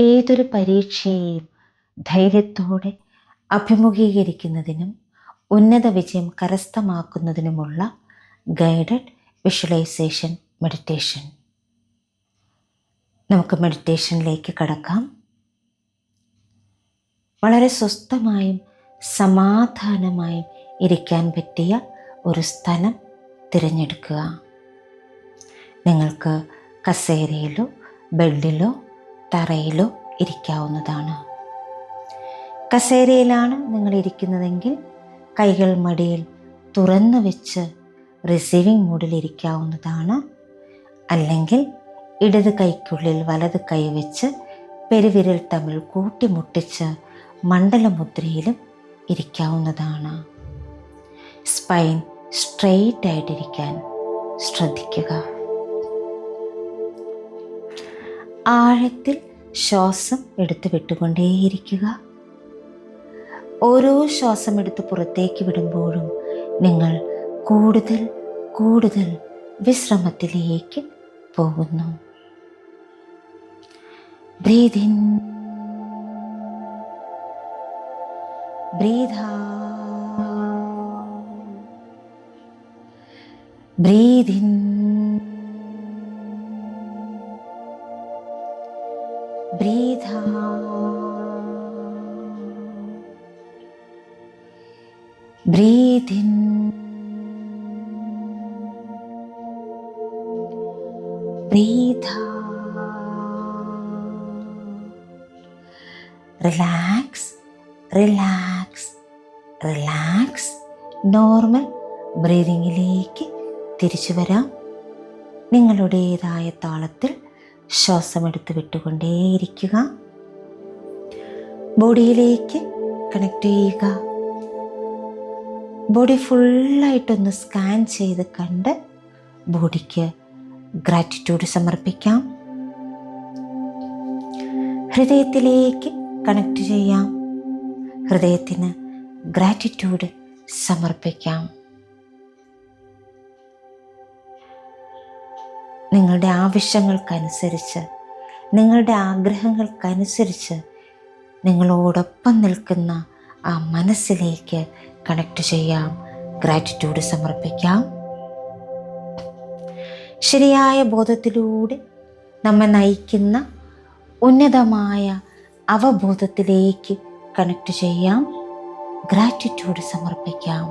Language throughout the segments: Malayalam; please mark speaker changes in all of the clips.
Speaker 1: ഏതൊരു പരീക്ഷയെയും ധൈര്യത്തോടെ അഭിമുഖീകരിക്കുന്നതിനും ഉന്നത വിജയം കരസ്ഥമാക്കുന്നതിനുമുള്ള ഗൈഡഡ് വിഷ്വലൈസേഷൻ മെഡിറ്റേഷൻ. നമുക്ക് മെഡിറ്റേഷനിലേക്ക് കടക്കാം. വളരെ സ്വസ്ഥമായും സമാധാനമായും ഇരിക്കാൻ പറ്റിയ ഒരു സ്ഥലം തിരഞ്ഞെടുക്കുക. നിങ്ങൾക്ക് കസേരയിലോ ബെഡിലോ തറയിലോ ഇരിക്കാവുന്നതാണ്. കസേരയിലാണ് നിങ്ങൾ ഇരിക്കുന്നതെങ്കിൽ കൈകൾ മടിയിൽ തുറന്നു വെച്ച് റിസീവിംഗ് മൂഡിൽ ഇരിക്കാവുന്നതാണ്. അല്ലെങ്കിൽ ഇടത് കൈക്കുള്ളിൽ വലത് കൈ വെച്ച് പെരുവിരൽ തമ്മിൽ കൂട്ടിമുട്ടിച്ച് മണ്ഡലമുദ്രയിലും ഇരിക്കാവുന്നതാണ്. സ്പൈൻ സ്ട്രെയിറ്റ് ആയിട്ടിരിക്കാൻ ശ്രദ്ധിക്കുക. ആഴത്തിൽ ശ്വാസം എടുത്തു വിട്ടുകൊണ്ടേയിരിക്കുക. ഓരോ ശ്വാസം എടുത്ത് പുറത്തേക്ക് വിടുമ്പോഴും നിങ്ങൾ കൂടുതൽ കൂടുതൽ വിശ്രമത്തിലേക്ക് പോകുന്നു. Breathe in breathe Relax, relax, relax. Normal ബ്രീതിങ്ങിലേക്ക് തിരിച്ചു വരാം. നിങ്ങളുടേതായ താളത്തിൽ ശ്വാസം ശ്വാസമെടുത്ത് വിട്ടുകൊണ്ടേയിരിക്കുക. ബോഡിയിലേക്ക് കണക്ട് ചെയ്യുക. ബോഡി ഫുള്ളായിട്ടൊന്ന് സ്കാൻ ചെയ്ത് കണ്ട് ബോഡിക്ക് ഗ്രാറ്റിറ്റ്യൂഡ് സമർപ്പിക്കാം. ഹൃദയത്തിലേക്ക് കണക്ട് ചെയ്യാം. ഹൃദയത്തിന് ഗ്രാറ്റിറ്റ്യൂഡ് സമർപ്പിക്കാം. നിങ്ങളുടെ ആവശ്യങ്ങൾക്കനുസരിച്ച് നിങ്ങളുടെ ആഗ്രഹങ്ങൾക്കനുസരിച്ച് നിങ്ങളോടൊപ്പം നിൽക്കുന്ന ആ മനസ്സിലേക്ക് കണക്ട് ചെയ്യാം. ഗ്രാറ്റിറ്റ്യൂഡ് സമർപ്പിക്കാം. ശരിയായ ബോധത്തിലൂടെ നമ്മെ നയിക്കുന്ന ഉന്നതമായ അവബോധത്തിലേക്ക് കണക്ട് ചെയ്യാം. ഗ്രാറ്റിറ്റ്യൂഡ് സമർപ്പിക്കാം.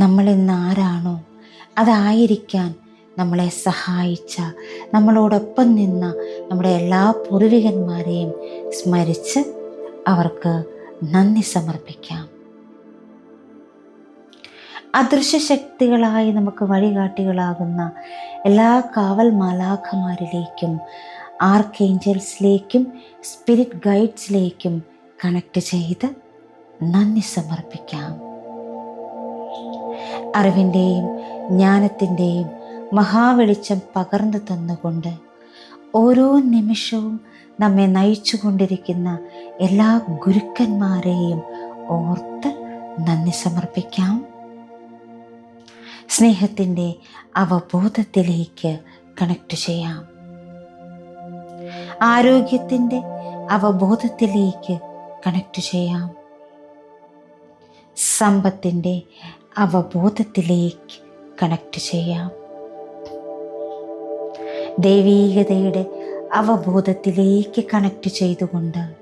Speaker 1: നമ്മൾ ഇന്ന് ആരാണോ? അതായിരിക്കാൻ നമ്മളെ സഹായിച്ച നമ്മളോടൊപ്പം നിന്ന നമ്മുടെ എല്ലാ പൂർവികന്മാരെയും സ്മരിച്ച് അവർക്ക് നന്ദി സമർപ്പിക്കാം. അദൃശ്യ ശക്തികളായി നമുക്ക് വഴികാട്ടികളാകുന്ന എല്ലാ കാവൽ മാലാഖമാരിലേക്കും ആർക്കേഞ്ചൽസിലേക്കും സ്പിരിറ്റ് ഗൈഡ്സിലേക്കും കണക്ട് ചെയ്ത് നന്ദി സമർപ്പിക്കാം. അറിവിന്റെയും ജ്ഞാനത്തിന്റെയും മഹാവെളിച്ചം പകർന്നു തന്നുകൊണ്ട് ഓരോ നിമിഷവും നമ്മെ നയിച്ചു കൊണ്ടിരിക്കുന്ന എല്ലാ ഗുരുക്കന്മാരെയും ഓർത്ത് നന്ദി സമർപ്പിക്കാം. സ്നേഹത്തിന്റെ അവബോധത്തിലേക്ക് കണക്ട് ചെയ്യാം. ആരോഗ്യത്തിന്റെ അവബോധത്തിലേക്ക് കണക്ട് ചെയ്യാം. സമ്പത്തിന്റെ അവബോധത്തിലേക്ക് കണക്ട് ചെയ്യാം. ദൈവീകതയുടെ അവബോധത്തിലേക്ക് കണക്ട് ചെയ്തുകൊണ്ട്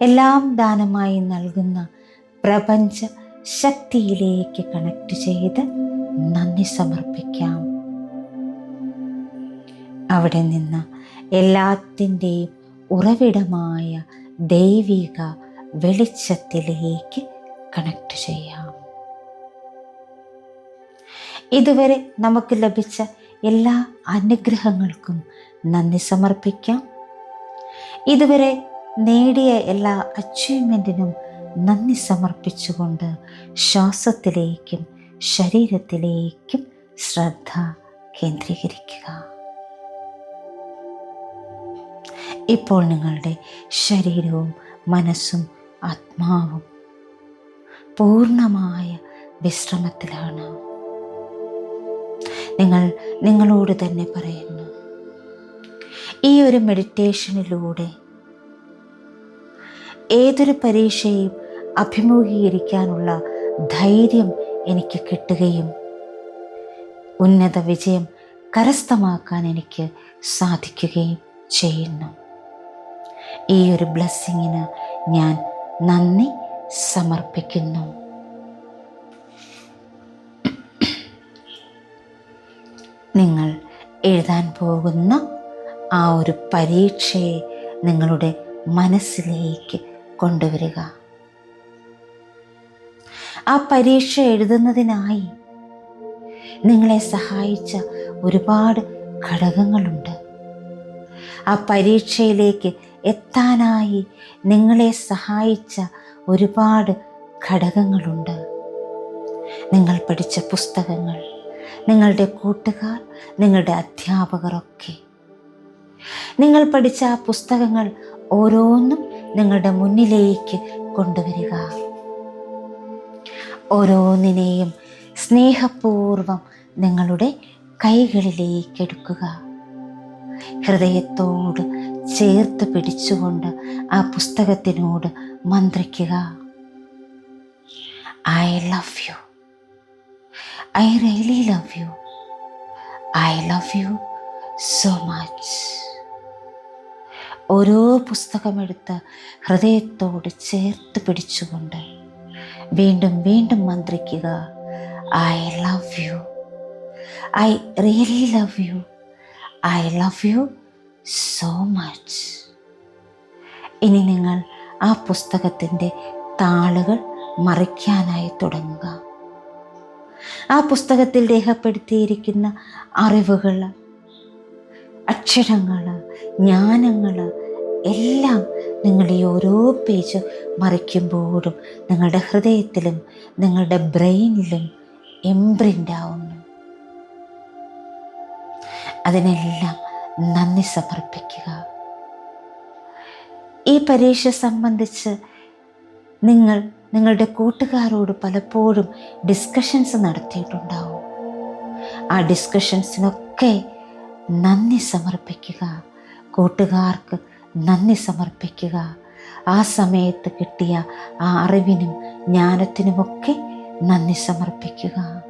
Speaker 1: എല്ലാം ദാനമായി നൽകുന്ന പ്രപഞ്ച ശക്തിയിലേക്ക് കണക്ട് ചെയ്ത് നന്ദി സമർപ്പിക്കാം. അവിടെ നിന്ന് എല്ലാത്തിന്റെയും ഉറവിടമായ ദൈവിക വെളിച്ചത്തിലേക്ക് കണക്ട് ചെയ്യാം. ഇതുവരെ നമുക്ക് ലഭിച്ച എല്ലാ അനുഗ്രഹങ്ങൾക്കും നന്ദി സമർപ്പിക്കാം. ഇതുവരെ നേടിയ എല്ലാ അച്ചീവ്മെന്റിനും നന്ദി സമർപ്പിച്ചുകൊണ്ട് ശ്വാസത്തിലേക്കും ശരീരത്തിലേക്കും ശ്രദ്ധ കേന്ദ്രീകരിക്കുക. ഇപ്പോൾ നിങ്ങളുടെ ശരീരവും മനസ്സും ആത്മാവും പൂർണമായ വിശ്രമത്തിലാണ്. നിങ്ങൾ നിങ്ങളോട് തന്നെ പറയുന്നു ഈ ഒരു മെഡിറ്റേഷനിലൂടെ ഏതൊരു പരീക്ഷയും അഭിമുഖീകരിക്കാനുള്ള ധൈര്യം എനിക്ക് കിട്ടുകയും ഉന്നത വിജയം കരസ്ഥമാക്കാൻ എനിക്ക് സാധിക്കുകയും ചെയ്യുന്നു. ഈ ഒരു ബ്ലെസ്സിങ്ങിന് ഞാൻ നന്ദി സമർപ്പിക്കുന്നു. നിങ്ങൾ എഴുതാൻ പോകുന്ന ആ ഒരു പരീക്ഷയെ നിങ്ങളുടെ മനസ്സിലേക്ക് കൊണ്ടുവരിക. ആ പരീക്ഷ എഴുതുന്നതിനായി നിങ്ങളെ സഹായിച്ച ഒരുപാട് ഘടകങ്ങളുണ്ട്. ആ പരീക്ഷയിലേക്ക് എത്താനായി നിങ്ങളെ സഹായിച്ച ഒരുപാട് ഘടകങ്ങളുണ്ട്. നിങ്ങൾ പഠിച്ച പുസ്തകങ്ങൾ നിങ്ങളുടെ കൂട്ടുകാർ നിങ്ങളുടെ അധ്യാപകരൊക്കെ. നിങ്ങൾ പഠിച്ച ആ പുസ്തകങ്ങൾ ഓരോന്നും നിങ്ങളുടെ മുന്നിലേക്ക് കൊണ്ടുവരിക. ഓരോന്നിനെയും സ്നേഹപൂർവം നിങ്ങളുടെ കൈകളിലേക്ക് എടുക്കുക. ഹൃദയത്തോട് ചേർത്ത് പിടിച്ചുകൊണ്ട് ആ പുസ്തകത്തിനോട് മന്ത്രിക്കുക. I love you I really love you I love you so much ഓരോ പുസ്തകമെടുത്ത് ഹൃദയത്തോട് ചേർത്ത് പിടിച്ചുകൊണ്ട് വീണ്ടും വീണ്ടും മന്ത്രിക്കുക. I love you I really love you I love you so much ഇനി നിങ്ങൾ ആ പുസ്തകത്തിന്റെ താളുകൾ മറിക്കാനായി തുടങ്ങുക. ആ പുസ്തകത്തിൽ രേഖപ്പെടുത്തിയിരിക്കുന്ന അറിവുകൾ അക്ഷരങ്ങൾ ജ്ഞാനങ്ങൾ എല്ലാം നിങ്ങൾ ഈ ഓരോ പേജ് മറിക്കുമ്പോഴും നിങ്ങളുടെ ഹൃദയത്തിലും നിങ്ങളുടെ ബ്രെയിനിലും എംപ്രിന്റ് ആവുന്നു. അതിനെല്ലാം നന്ദി സമർപ്പിക്കുക. ഈ പരീക്ഷ സംബന്ധിച്ച് നിങ്ങൾ നിങ്ങളുടെ കൂട്ടുകാരോട് പലപ്പോഴും ഡിസ്കഷൻസ് നടത്തിയിട്ടുണ്ടാവും. ആ ഡിസ്കഷൻസിനൊക്കെ നന്ദി സമർപ്പിക്കുക. കൂട്ടുകാർക്ക് നന്ദി സമർപ്പിക്കുക. ആ സമയത്ത് കിട്ടിയ ആ അറിവിനും ജ്ഞാനത്തിനുമൊക്കെ നന്ദി സമർപ്പിക്കുക.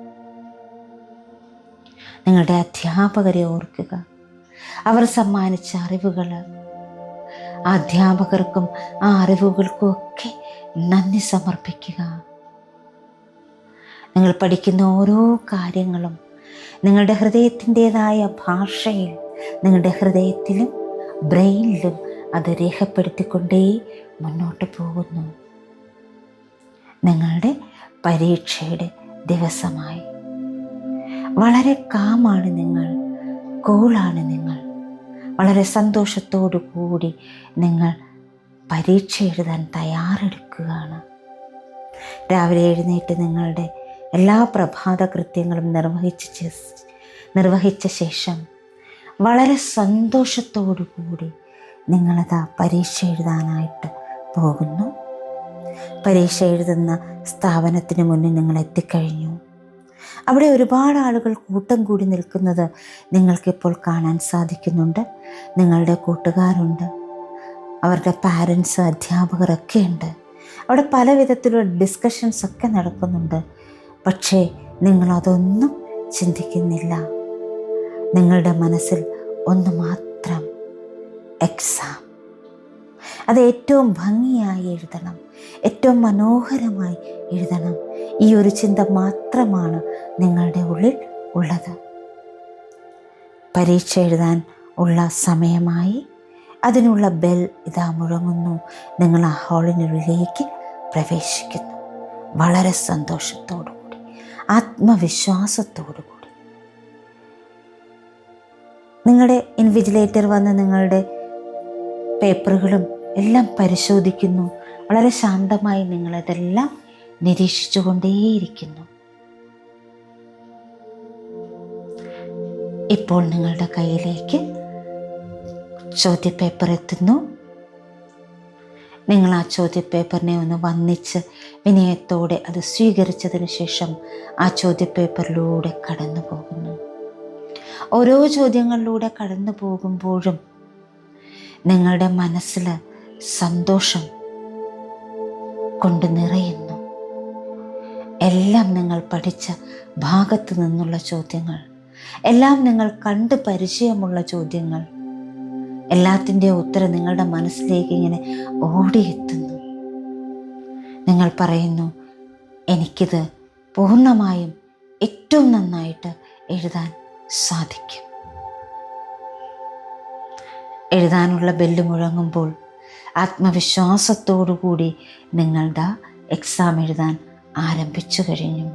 Speaker 1: നിങ്ങളുടെ അധ്യാപകരെ ഓർക്കുക. അവർ സമ്മാനിച്ച അറിവുകൾ. അധ്യാപകർക്കും ആ അറിവുകൾക്കും ഒക്കെ നന്ദി സമർപ്പിക്കുക. നിങ്ങൾ പഠിക്കുന്ന ഓരോ കാര്യങ്ങളും നിങ്ങളുടെ ഹൃദയത്തിന്റെതായ ഭാഷയിൽ നിങ്ങളുടെ ഹൃദയത്തിലും ബ്രെയിനിലും അത് രേഖപ്പെടുത്തിക്കൊണ്ടേ മുന്നോട്ട് പോകുന്നു. നിങ്ങളുടെ പരീക്ഷയുടെ ദിവസമായി. വളരെ കാമാണ് നിങ്ങൾ. കൂളാണ് നിങ്ങൾ. വളരെ സന്തോഷത്തോടു കൂടി നിങ്ങൾ പരീക്ഷ എഴുതാൻ തയ്യാറെടുക്കുകയാണ്. രാവിലെ എഴുന്നേറ്റ് നിങ്ങളുടെ എല്ലാ പ്രഭാത കൃത്യങ്ങളും നിർവഹിച്ച നിർവഹിച്ച ശേഷം വളരെ സന്തോഷത്തോടു കൂടി നിങ്ങളത് പരീക്ഷ എഴുതാനായിട്ട് പോകുന്നു. പരീക്ഷ എഴുതുന്ന സ്ഥാപനത്തിന് മുന്നിൽ നിങ്ങൾ എത്തിക്കഴിഞ്ഞു. അവിടെ ഒരുപാട് ആളുകൾ കൂട്ടം കൂടി നിൽക്കുന്നത് നിങ്ങൾക്കിപ്പോൾ കാണാൻ സാധിക്കുന്നുണ്ട്. നിങ്ങളുടെ കൂട്ടുകാരുണ്ട്. അവരുടെ പാരൻസ് അധ്യാപകരൊക്കെ ഉണ്ട്. അവിടെ പല വിധത്തിലുള്ള ഡിസ്കഷൻസ് ഒക്കെ നടക്കുന്നുണ്ട്. പക്ഷേ നിങ്ങളതൊന്നും ചിന്തിക്കുന്നില്ല. നിങ്ങളുടെ മനസ്സിൽ ഒന്ന് മാത്രം എക്സാം അത് ഏറ്റവും ഭംഗിയായി എഴുതണം. ഏറ്റവും മനോഹരമായി എഴുതണം. ഈ ഒരു ചിന്ത മാത്രമാണ് നിങ്ങളുടെ ഉള്ളിൽ ഉള്ളത്. പരീക്ഷ എഴുതാൻ ഉള്ള സമയമായി. അതിനുള്ള ബെൽ ഇതാ മുഴങ്ങുന്നു. നിങ്ങൾ ആ ഹാളിനുള്ളിലേക്ക് പ്രവേശിക്കുന്നു. വളരെ സന്തോഷത്തോടു കൂടി ആത്മവിശ്വാസത്തോടു കൂടി നിങ്ങളുടെ ഇൻവിജിലേറ്റർ വന്ന് നിങ്ങളുടെ പേപ്പറുകളും എല്ലാം പരിശോധിക്കുന്നു. വളരെ ശാന്തമായി നിങ്ങളതെല്ലാം നിരീക്ഷിച്ചു കൊണ്ടേയിരിക്കുന്നു ഇപ്പോൾ നിങ്ങളുടെ കയ്യിലേക്ക് ചോദ്യപേപ്പർ എത്തുന്നു. നിങ്ങൾ ആ ചോദ്യപേപ്പറിനെ ഒന്ന് വന്നിച്ച് വിനയത്തോടെ അത് സ്വീകരിച്ചതിന് ശേഷം ആ ചോദ്യപേപ്പറിലൂടെ കടന്നു പോകുന്നു ഓരോ ചോദ്യങ്ങളിലൂടെ കടന്നു പോകുമ്പോഴും നിങ്ങളുടെ മനസ്സിൽ സന്തോഷം കൊണ്ട് നിറയുന്നു. എല്ലാം നിങ്ങൾ പഠിച്ച ഭാഗത്തു നിന്നുള്ള ചോദ്യങ്ങൾ എല്ലാം നിങ്ങൾ കണ്ട് പരിചയമുള്ള ചോദ്യങ്ങൾ എല്ലാത്തിന്റെ ഉത്തരം നിങ്ങളുടെ മനസ്സിലേക്ക് ഇങ്ങനെ ഓടിയെത്തുന്നു. നിങ്ങൾ പറയുന്നു എനിക്കിത് പൂർണമായും ഏറ്റവും നന്നായിട്ട് എഴുതാൻ സാധിക്കും. എഴുതാനുള്ള ബെല്ല് മുഴങ്ങുമ്പോൾ ആത്മവിശ്വാസത്തോടുകൂടി നിങ്ങളുടെ എക്സാം എഴുതാൻ ആരംഭിച്ചു കഴിഞ്ഞു.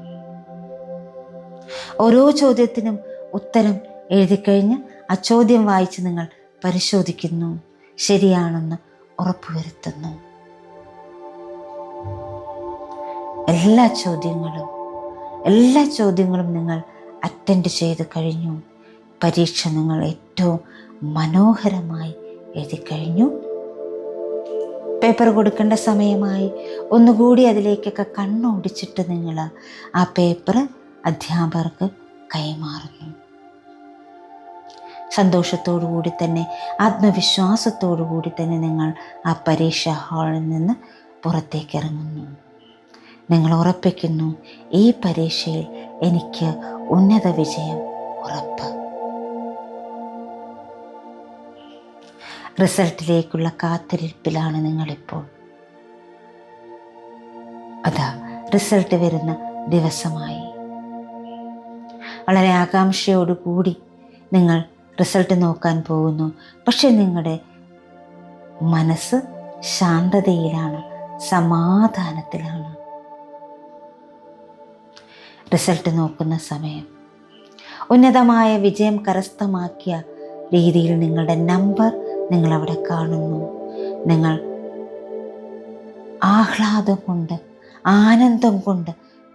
Speaker 1: ഓരോ ചോദ്യത്തിനും ഉത്തരം എഴുതിക്കഴിഞ്ഞ് ആ ചോദ്യം വായിച്ച് നിങ്ങൾ പരിശോധിക്കുന്നു. ശരിയാണെന്ന് ഉറപ്പുവരുത്തുന്നു. എല്ലാ ചോദ്യങ്ങളും എല്ലാ ചോദ്യങ്ങളും നിങ്ങൾ അറ്റൻഡ് ചെയ്ത് കഴിഞ്ഞു. പരീക്ഷ നിങ്ങൾ ഏറ്റവും മനോഹരമായി എഴുതി കഴിഞ്ഞു. പേപ്പർ കൊടുക്കേണ്ട സമയമായി. ഒന്നുകൂടി അതിലേക്കൊക്കെ കണ്ണോടിച്ചിട്ട് നിങ്ങൾ ആ പേപ്പർ അധ്യാപകർക്ക് കൈമാറുന്നു. സന്തോഷത്തോടു കൂടി തന്നെ ആത്മവിശ്വാസത്തോടു കൂടി തന്നെ നിങ്ങൾ ആ പരീക്ഷാ ഹാളിൽ നിന്ന് പുറത്തേക്ക് ഇറങ്ങുന്നു. നിങ്ങൾ ഉറപ്പിക്കുന്നു ഈ പരീക്ഷയിൽ എനിക്ക് ഉന്നത വിജയം ഉറപ്പ്. റിസൾട്ടിലേക്കുള്ള കാത്തിരിപ്പിലാണ് നിങ്ങളിപ്പോൾ. അതാ റിസൾട്ട് വരുന്ന ദിവസമായി. വളരെ ആകാംക്ഷയോടുകൂടി നിങ്ങൾ റിസൾട്ട് നോക്കാൻ പോകുന്നു. പക്ഷെ നിങ്ങളുടെ മനസ്സ് ശാന്തതയിലാണ് സമാധാനത്തിലാണ്. റിസൾട്ട് നോക്കുന്ന സമയം. ഉന്നതമായ വിജയം കരസ്ഥമാക്കിയ രീതിയിൽ നിങ്ങളുടെ നമ്പർ നിങ്ങളവിടെ കാണുന്നു. നിങ്ങൾ ആഹ്ലാദം കൊണ്ട് ആനന്ദം കൊണ്ട്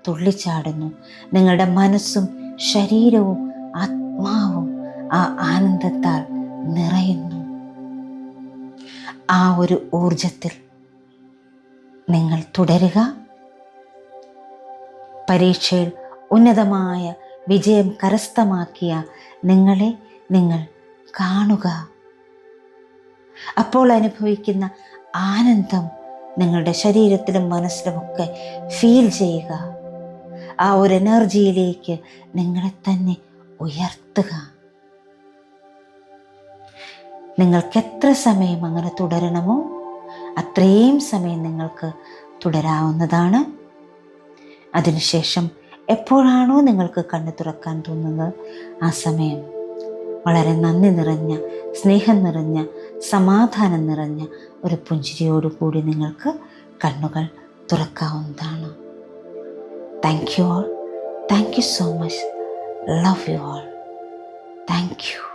Speaker 1: തുള്ളിച്ചാടുന്നു. നിങ്ങളുടെ മനസ്സും ശരീരവും ആത്മാവും ആ ആനന്ദത്താൽ നിറയുന്നു. ആ ഒരു ഊർജത്തിൽ നിങ്ങൾ തുടരുക. പരീക്ഷയിൽ ഉന്നതമായ വിജയം കരസ്ഥമാക്കിയ നിങ്ങളെ നിങ്ങൾ കാണുക. അപ്പോൾ അനുഭവിക്കുന്ന ആനന്ദം നിങ്ങളുടെ ശരീരത്തിലും മനസ്സിലുമൊക്കെ ഫീൽ ചെയ്യുക. ആ ഒരു എനർജിയിലേക്ക് നിങ്ങളെ തന്നെ ഉയർത്തുക. നിങ്ങൾക്ക് എത്ര സമയം അങ്ങനെ തുടരണമോ അത്രയും സമയം നിങ്ങൾക്ക് തുടരാവുന്നതാണ്. അതിനുശേഷം എപ്പോഴാണോ നിങ്ങൾക്ക് കണ്ണു തുറക്കാൻ തോന്നുന്നത് ആ സമയം. വളരെ നന്ദി നിറഞ്ഞ സ്നേഹം നിറഞ്ഞ സമാധാനം നിറഞ്ഞ ഒരു പുഞ്ചിരിയോടുകൂടി നിങ്ങൾക്ക് കണ്ണുകൾ തുറക്കാവുന്നതാണ്. Thank you all thank you so much love you all thank you